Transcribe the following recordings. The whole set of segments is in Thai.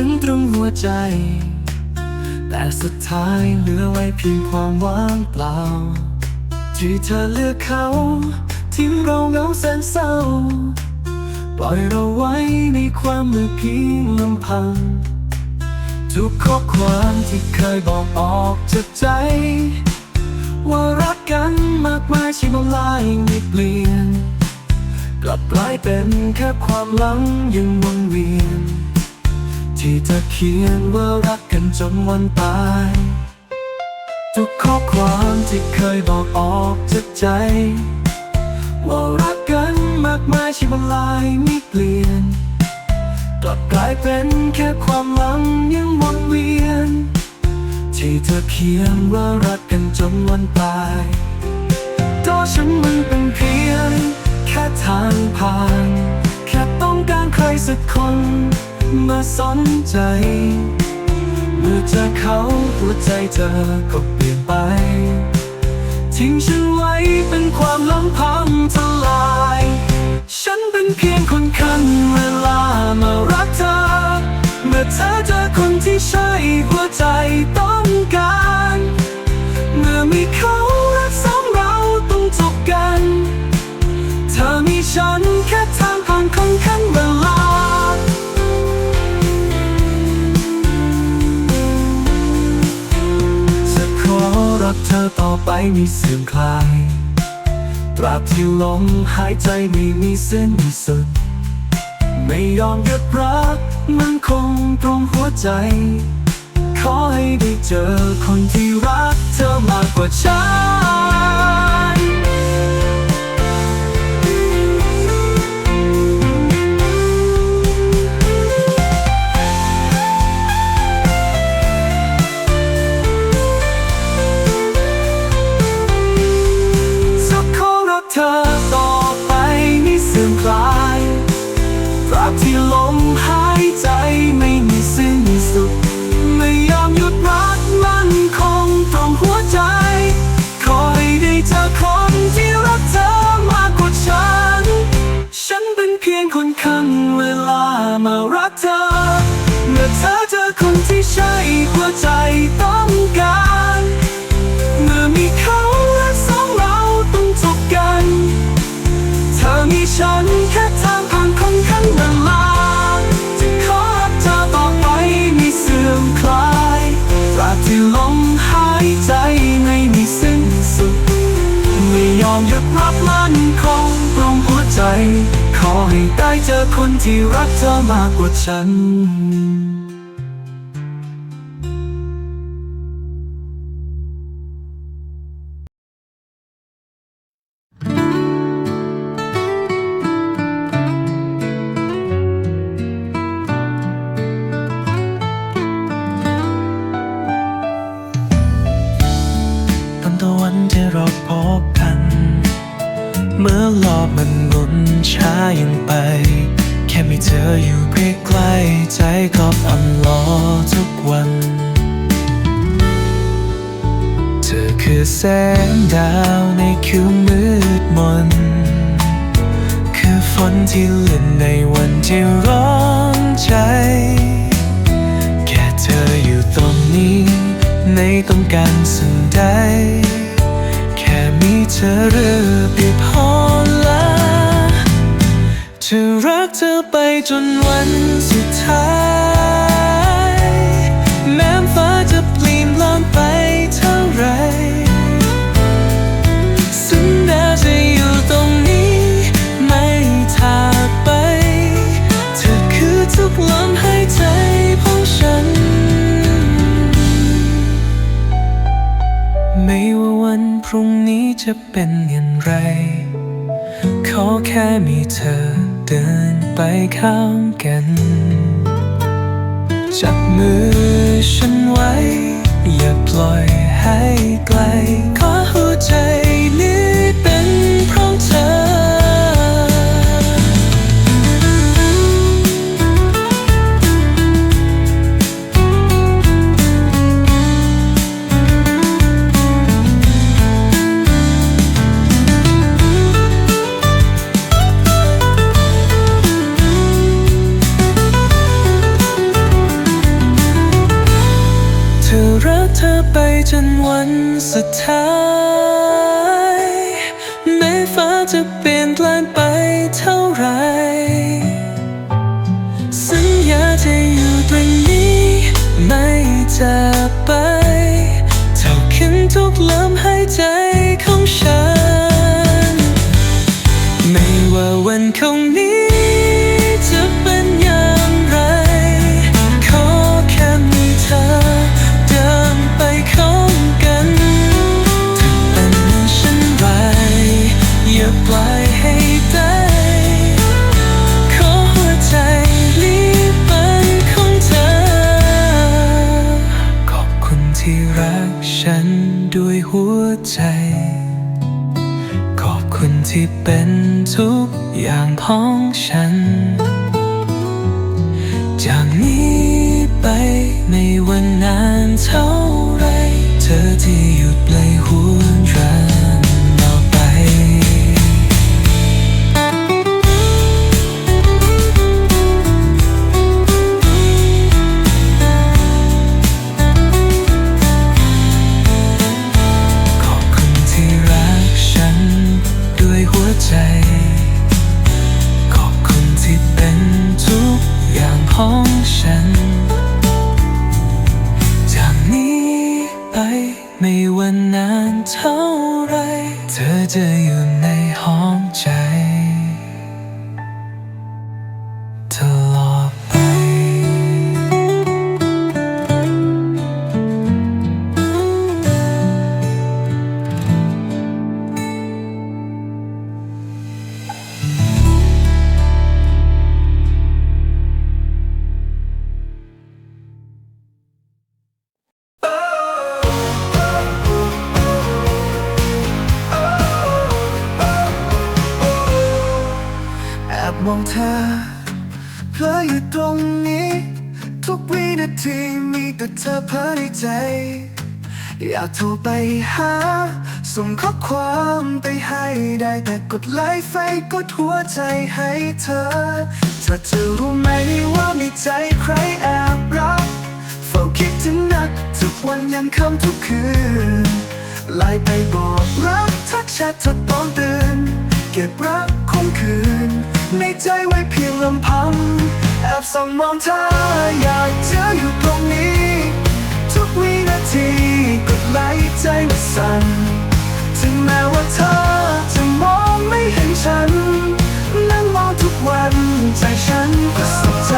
ซึ้งตรงหัวใจ แต่สุดท้ายเหลือไว้เพียงความว่างเปล่า ที่เธอเลือกเขาทิ้งเราเหงาแสนเศร้า ปล่อยเราไว้ในความมืดเพียงลำพัง ทุกข้อความที่เคยบอกออกจากใจ ว่ารักกันมากมายชีวิตลายไม่เปลี่ยน กลับกลายเป็นแค่ความหลังยังวนเวียน ที่เธอเขียนว่ารักกันจนวันตาย ทุกข้อความที่เคยบอกออกจากใจ ว่ารักกันมากมายชีวิตลายไม่เปลี่ยนกลับกลายเป็นแค่ความหลังยังวนเวียน ที่เธอเขียนว่ารักกันจนวันตายตัวฉันมันเป็นเพียงแค่ทางผ่าน แค่ต้องการใครสักคน มาสนใจ เมื่อเจอเขาหัวใจเธอก็เปลี่ยนไป ทิ้งฉันไว้เป็นความลำพังทลาย ฉันเป็นเพียงคนคันเวลามารักเธอ เมื่อเธอเจอคนที่ใช่หัวใจต้องการ อต่อไปไมีเสื่อมคลาย ตราบที่ลมหายใจไม่มีเส้นสุด ไม่ยอมหยุดรัก มันคงตรงหัวใจ ขอให้ได้เจอคนที่รักเธอมากกว่าฉัน ได้เจอคนที่รักเธอมากกว่าฉันตอนตะวันที่เราพบกัน เมื่อรอบมัน มุนช้ายังไป แค่มีเธออยู่ใกล้ๆใจก็อ่อนล้อทุกวัน เธอคือแสงดาวในคืนมืดมน คือฝนที่หล่นในวันที่ร้อนใจ แค่เธออยู่ตรงนี้ไม่ต้องการสิ่งใด แค่มีเธอเรือเพียงพอ จะรักเธอไปจนวันสุดท้าย แม้ฟ้าจะเปลี่ยนแปลงไปเท่าไร สัญญาจะอยู่ตรงนี้ ไม่ถากไป เธอคือทุกลมหายใจของฉัน ไม่ว่าวันพรุ่งนี้จะเป็นอย่างไร ขอแค่มีเธอ เดินไปข้างกัน จับมือฉันไว้ อย่าปล่อยให้ไกล ขอหัวใจ จนวันสุดท้าย แม้ฟ้าจะเปลี่ยนแปลงไปเท่าไร สัญญาจะอยู่ตรงนี้ไม่จากไป เท่าขึ้นทุกลมหายใจของฉัน ไม่ว่าวันคง รักฉันด้วยหัวใจ ขอบคุณที่เป็นทุกอย่างของฉัน จากนี้ไปไม่ว่านานเท่าไร เธอที่หยุดเลยหว ฉัน อยากโทรไปหา ส่งข้อความไปให้ได้แต่กดไลค์ไฟกดหัวใจให้เธอเธอจะรู้ไหมว่ามีใจใครแอบรักเฝ้าคิดถึงนัก ทุกวันยังค่ำทุกคืนไลน์ไปบอกรักทักแชทตอนตื่นเก็บรักคงคืน ในใจไว้เพียงลำพังแอบส่องมองเธออยากเจออยู่ตรงนี้ ทุกวินาที สั่นถึงแม้ว่าเธอจะมองไม่เห็นฉัน นั่งมองทุกวันใจฉันก็สุขใจ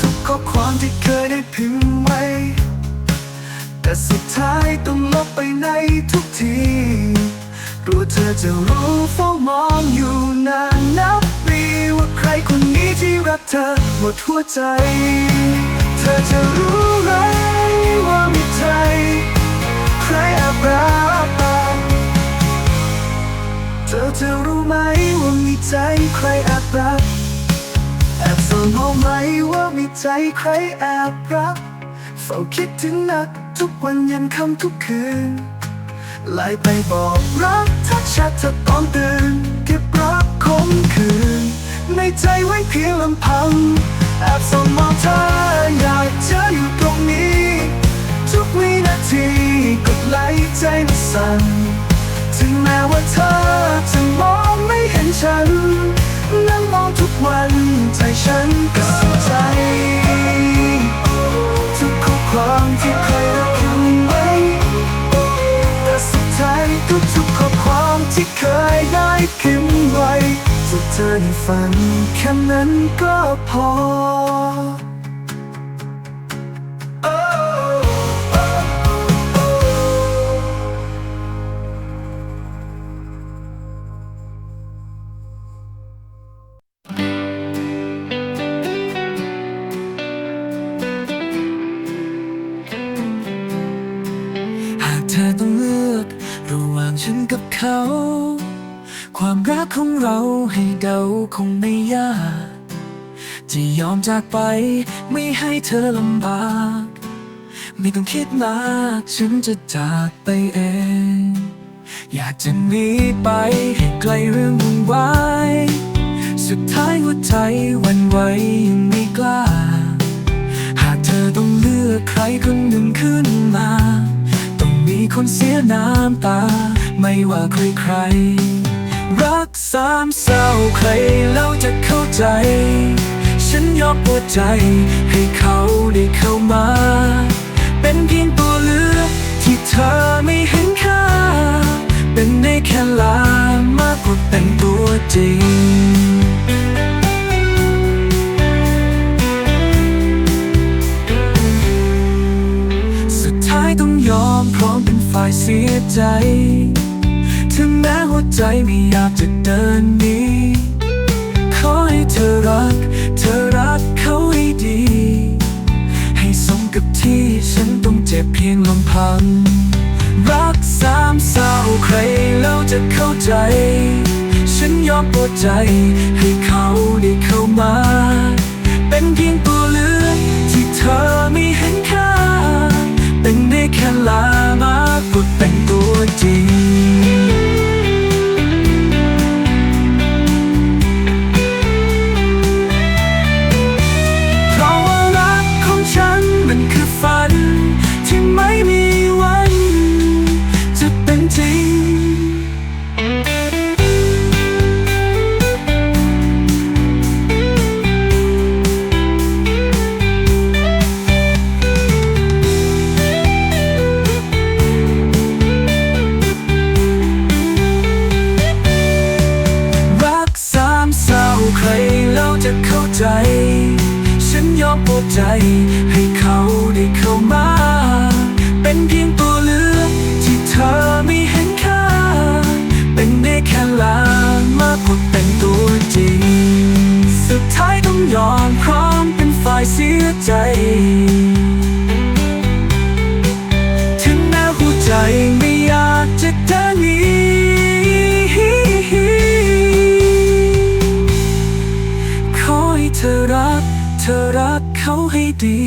ทุกๆข้อความที่เคยได้พิมพ์ไว้ แต่สุดท้ายต้องลบไปในทุกทีรู้เธอจะรู้เฝ้ามองอยู่นานนับ รักเธอหมดหัวใจ เธอจะรู้ไหมว่ามีใจใครแอบรักเธอจะรู้ไหมว่ามีใจใครแอบรักแอบส่องมองไหมว่ามีใจใครแอบรักเฝ้าคิดถึงนักทุกวันยันค่ำทุกคืนไลน์ไปบอกรักทักแชทเธอตอนตื่นเก็บรักคมคืน ใจไว้เพียงลำพังแอบส่องมองเธออยากเจออยู่ตรงนี้ ทุกวินาทีกดไหลใจมันสั่นถึงแม้ว่าเธอจะมองไม่เห็นฉัน นั่งมองทุกวันใจฉันก็สุขใจ ทุกข้อความที่เคยรักกันไว้แต่สุดท้ายก็ทุกข้อความที่เคยได้พิมพ์ไว้ สุดเธอในฝันแค่นั้นก็พอ ยาก จะยอมจากไปไม่ให้เธอลำบาก ไม่ต้องคิดมากฉันจะจากไปเอง อยากจะหนีไปให้ไกลเรื่องวุ่นวายสุดท้ายหัวใจวันไหวยังไม่กล้า หากเธอต้องเลือกใครคนหนึ่งขึ้นมา ต้องมีคนเสียน้ำตา ไม่ว่าใครใคร รักสามเศร้าใครแล้วจะเข้าใจ ฉันยอมหัวใจให้เขาได้เข้ามา เป็นเพียงตัวเลือกที่เธอไม่เห็นค่า เป็นได้แค่ลามากกว่าเป็นตัวจริงสุดท้ายต้องยอมพร้อมเป็นฝ่ายเสียใจ วใจไม่อยากจะเดินหนีขอให้เธอรัก เธอรักเขาให้ดี ให้สมกับที่ฉันต้องเจ็บเพียงลำพัง รักสามเศร้าใครแล้วจะเข้าใจ ฉันยอมปวดใจให้เขาได้เข้ามา เป็นเพียงตัวเลือกที่เธอไม่เห็นค่า เป็นได้แค่ลามากกว่าเป็นตัวจริง ใจ ฉันยอมปวดใจให้เขาได้เข้ามา เป็นเพียงตัวเลือกที่เธอไม่เห็นค่า เป็นได้แค่ลางมากกว่าเป็นตัวจริง สุดท้ายต้องยอมพร้อมเป็นฝ่ายเสียใจ ถึงแม้หัวใจ ธอรักเขาให้ดี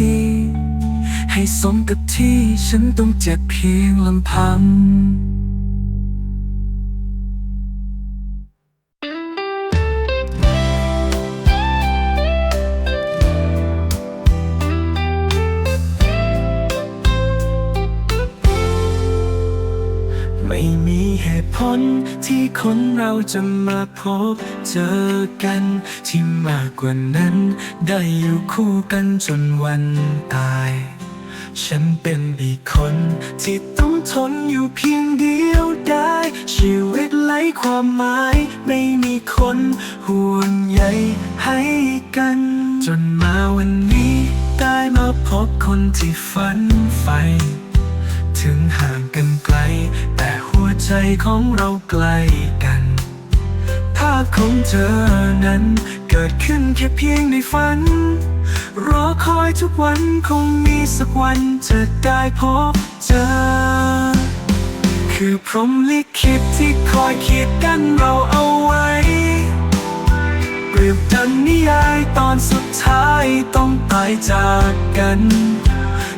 ให้สมกับที่ฉันต้องเจ็บเพียงลำพัง เหตุผลที่คนเราจะมาพบเจอกัน ที่มากกว่านั้น ได้อยู่คู่กันจนวันตาย ฉันเป็นอีกคนที่ต้องทนอยู่เพียงเดียวได้ ชีวิตไร้ความหมายไม่มีคนห่วงใยให้กัน จนมาวันนี้ได้มาพบคนที่ฝันใฝ่ถึงห่างกันไกลแต่ ใจของเราใกล้กัน ภาพของเธอนั้นเกิดขึ้นแค่เพียงในฝัน รอคอยทุกวันคงมีสักวันจะได้พบเจอ คือพรหมลิขิตที่คอยเขียนกันเราเอาไว้ เปรียบดังนิยายตอนสุดท้ายต้องตายจากกัน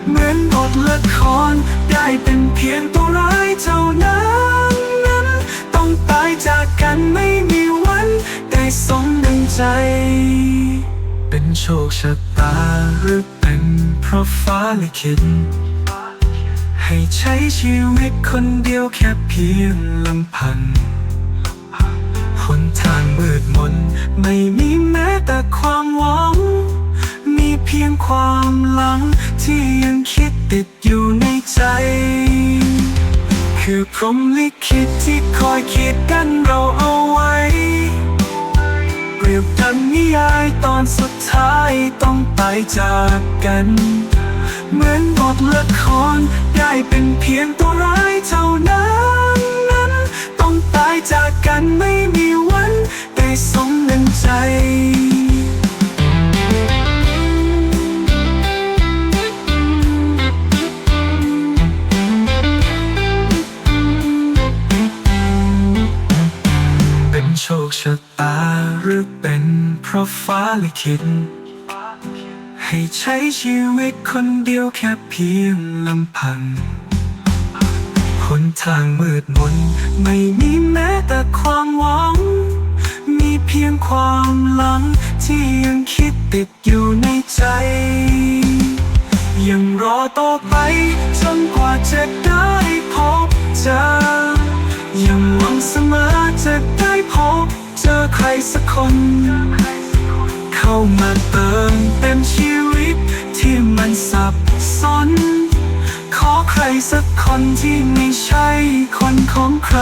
เหมือนบทละคร ได้เป็นเพียงตัวร้ายเท่านั้นนั้น ต้องตายจากกันไม่มีวันได้สมดังใจ เป็นโชคชะตาหรือเป็นเพราะฟ้าลิขิตให้ใช้ชีวิตคนเดียวแค่เพียงลำพังหนทางมืดมนไม่มีแม้แต่ความหวัง มีเพียงความหลัง ที่ยังคิดติดอยู่ในใจ คือพรหมลิขิตที่คอยขีดกันเราเอาไว้ เปรียบดังนิยายตอนสุดท้ายต้องตายจากกัน เหมือนบทละครได้เป็นเพียงตัวร้ายเท่านั้นนั้นต้องตายจากกันไม่มีวันได้สมดังใจ เป็นเพราะฟ้าลิขิตให้ใช้ชีวิตคนเดียวแค่เพียงลำพังหนทางมืดมน ไม่มีแม้แต่ความหวัง มีเพียงความหลัง ที่ยังคิดติดอยู่ในใจ ยังรอต่อไป จนกว่าจะได้พบเจอยังหวังเสมอจะได้พบ เจอใครสักคน เข้ามาเติมเต็มชีวิตที่มันสับสน ขอใครสักคนที่ไม่ใช่คนของใคร